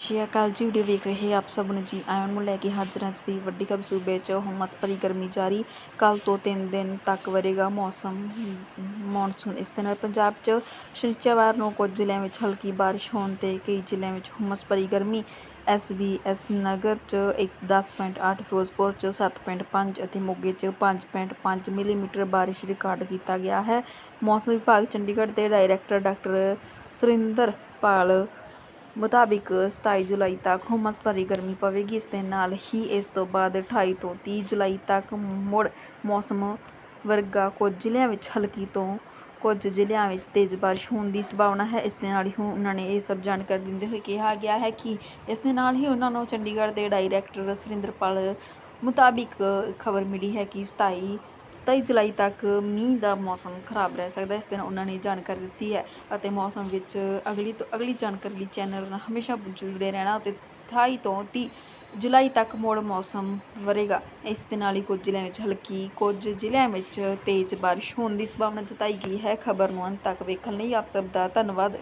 ਸ਼੍ਰੀ ਅਕਾਲ ਜੀ, ਵੀਡੀਓ ਵੇਖ ਰਹੇ ਆਪ ਸਭ ਨੂੰ ਜੀ। ਆਇਆਂ ਨੂੰ ਲੈ ਕੇ ਹਾਜ਼ਰ ਹਾਂ ਅੱਜ ਦੀ ਵੱਡੀ ਖਬਰ ਸੂਬੇ 'ਚ ਹੁਮਸ ਭਰੀ ਗਰਮੀ ਜਾਰੀ। ਕੱਲ ਤੋਂ 3 ਦਿਨ ਤੱਕ ਵਰੇਗਾ ਮੌਸਮ, ਮੌਨਸੂਨ। ਇਸ ਦੇ ਨਾਲ ਪੰਜਾਬ 'ਚ ਸ਼ਨੀਚਰਵਾਰ ਨੂੰ ਕੁਝ ਜ਼ਿਲ੍ਹਿਆਂ ਵਿੱਚ ਹਲਕੀ ਬਾਰਿਸ਼ ਹੋਣ ਤੇ ਕਈ ਜ਼ਿਲ੍ਹਿਆਂ ਵਿੱਚ ਹੁਮਸ ਭਰੀ ਗਰਮੀ। ਐਸ ਨਗਰ 'ਚ ਇੱਕ 10.8 ਫਿਰੋਜ਼ਪੁਰ 'ਚ 7.5 ਅਤੇ ਮੋਗੇ 'ਚ 5.5 ਮਿਲੀਮੀਟਰ ਬਾਰਿਸ਼ ਰਿਕਾਰਡ ਕੀਤਾ ਗਿਆ ਹੈ। ਮੌਸਮ ਵਿਭਾਗ ਚੰਡੀਗੜ੍ਹ ਦੇ ਡਾਇਰੈਕਟਰ ਡਾਕਟਰ ਸੁਰਿੰਦਰ ਪਾਲ ਮੁਤਾਬਿਕ 27 ਜੁਲਾਈ ਤੱਕ ਹੁਮਸ ਭਰੀ ਗਰਮੀ ਪਵੇਗੀ। ਇਸ ਦੇ ਨਾਲ ਹੀ ਇਸ ਤੋਂ ਬਾਅਦ 28 ਤੋਂ 30 ਜੁਲਾਈ ਤੱਕ ਮੁੜ ਮੌਸਮ ਵਰਗਾ ਕੁਝ ਜ਼ਿਲ੍ਹਿਆਂ ਵਿੱਚ, ਹਲਕੀ ਤੋਂ ਕੁਝ ਜ਼ਿਲ੍ਹਿਆਂ ਵਿੱਚ ਤੇਜ਼ ਬਾਰਿਸ਼ ਹੋਣ ਦੀ ਸੰਭਾਵਨਾ ਹੈ। ਇਸ ਦੇ ਨਾਲ ਹੀ ਉਹਨਾਂ ਨੇ ਇਹ ਸਭ ਜਾਣਕਾਰੀ ਦਿੰਦੇ ਹੋਏ ਕਿਹਾ ਗਿਆ ਹੈ ਕਿ ਇਸ ਦੇ ਨਾਲ ਹੀ ਉਹਨਾਂ ਨੂੰ ਚੰਡੀਗੜ੍ਹ ਦੇ ਡਾਇਰੈਕਟਰ ਸੁਰਿੰਦਰਪਾਲ ਮੁਤਾਬਿਕ ਖਬਰ ਮਿਲੀ ਹੈ ਕਿ 27 27 ਜੁਲਾਈ ਤੱਕ ਮੀਂਹ ਦਾ ਮੌਸਮ ਖਰਾਬ ਰਹਿ ਸਕਦਾ ਇਸ ਦਿਨ ਉਹਨਾਂ ਨੇ ਜਾਣਕਾਰੀ ਦਿੱਤੀ ਹੈ ਅਤੇ ਮੌਸਮ ਵਿੱਚ ਅਗਲੀ ਤੋਂ ਅਗਲੀ ਜਾਣਕਾਰੀ ਲਈ ਚੈਨਲ ਨਾਲ ਹਮੇਸ਼ਾ ਜੁੜੇ ਰਹਿਣਾ ਅਤੇ 28 ਤੋਂ 30 ਜੁਲਾਈ ਤੱਕ ਮੋੜ ਮੌਸਮ ਵਰੇਗਾ। ਇਸ ਦੇ ਨਾਲ ਹੀ ਕੁਝ ਜ਼ਿਲ੍ਹਿਆਂ ਵਿੱਚ ਹਲਕੀ, ਕੁਝ ਜ਼ਿਲ੍ਹਿਆਂ ਵਿੱਚ ਤੇਜ਼ ਬਾਰਿਸ਼ ਹੋਣ ਦੀ ਸੰਭਾਵਨਾ ਜਤਾਈ ਗਈ ਹੈ। ਖਬਰ ਨੂੰ ਅੰਤ ਤੱਕ ਵੇਖਣ ਲਈ ਆਪ ਸਭ ਦਾ ਧੰਨਵਾਦ।